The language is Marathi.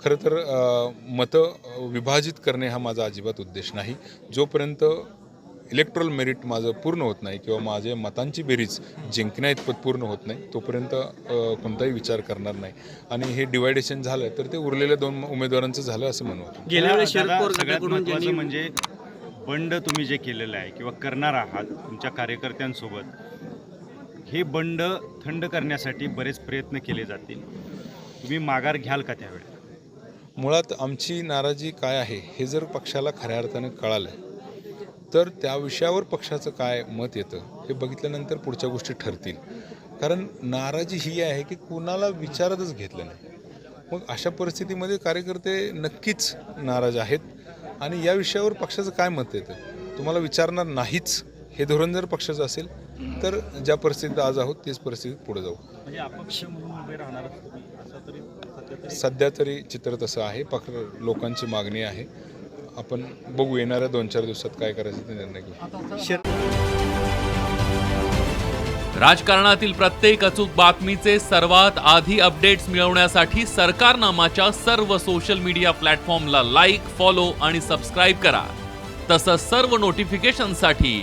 खरं तर मतं विभाजित करणे हा माझा अजिबात उद्देश नाही. जोपर्यंत इलेक्ट्रल मेरिट माझं पूर्ण होत नाही किंवा माझे मतांची बेरीज जिंकण्या इतपत पूर्ण होत नाही तोपर्यंत कोणताही विचार करणार नाही. आणि हे डिवायडेशन झालं तर ते उरलेल्या दोन उमेदवारांचं झालं असं म्हणू आपण. गेल्या ज्यांनी म्हणजे बंड तुम्ही जे केलेलं आहे किंवा करणार आहात तुमच्या कार्यकर्त्यांसोबत हे बंड थंड करण्यासाठी बरेच प्रयत्न केले जातील. तुम्ही माघार घ्याल का त्यावेळी? मुळात आमची नाराजी काय आहे हे जर पक्षाला खऱ्या अर्थानं कळालं तर त्या विषयावर पक्षाचं काय मत येतं हे बघितल्यानंतर पुढच्या गोष्टी ठरतील. कारण नाराजी ही आहे की कुणाला विचारतच घेतलं नाही. मग अशा परिस्थितीमध्ये कार्यकर्ते नक्कीच नाराज आहेत आणि या विषयावर पक्षाचं काय मत येतं? तुम्हाला विचारणार नाहीच. हे धोरण जर पक्षाचं असेल तर ज्या परिस्थितीत आज आहोत तीच परिस्थितीत पुढे जाऊ. म्हणजे अपक्ष म्हणून उभे राहणार असं तरी सध्या तरी सध्या तरी चित्र तसं आहे. पक्ष लोकांची मागणी आहे. आपण बघू येणाऱ्या दोन चार दिवसात काय करायचं ते निर्णय घेऊ. राजकारणातील प्रत्येक अचूक बातमीचे सर्वात आधी अपडेट्स मिळवण्यासाठी सरकारनामाच्या सर्व सोशल मीडिया प्लॅटफॉर्मला लाईक फॉलो आणि सबस्क्राईब करा. तसंच सर्व नोटिफिकेशनसाठी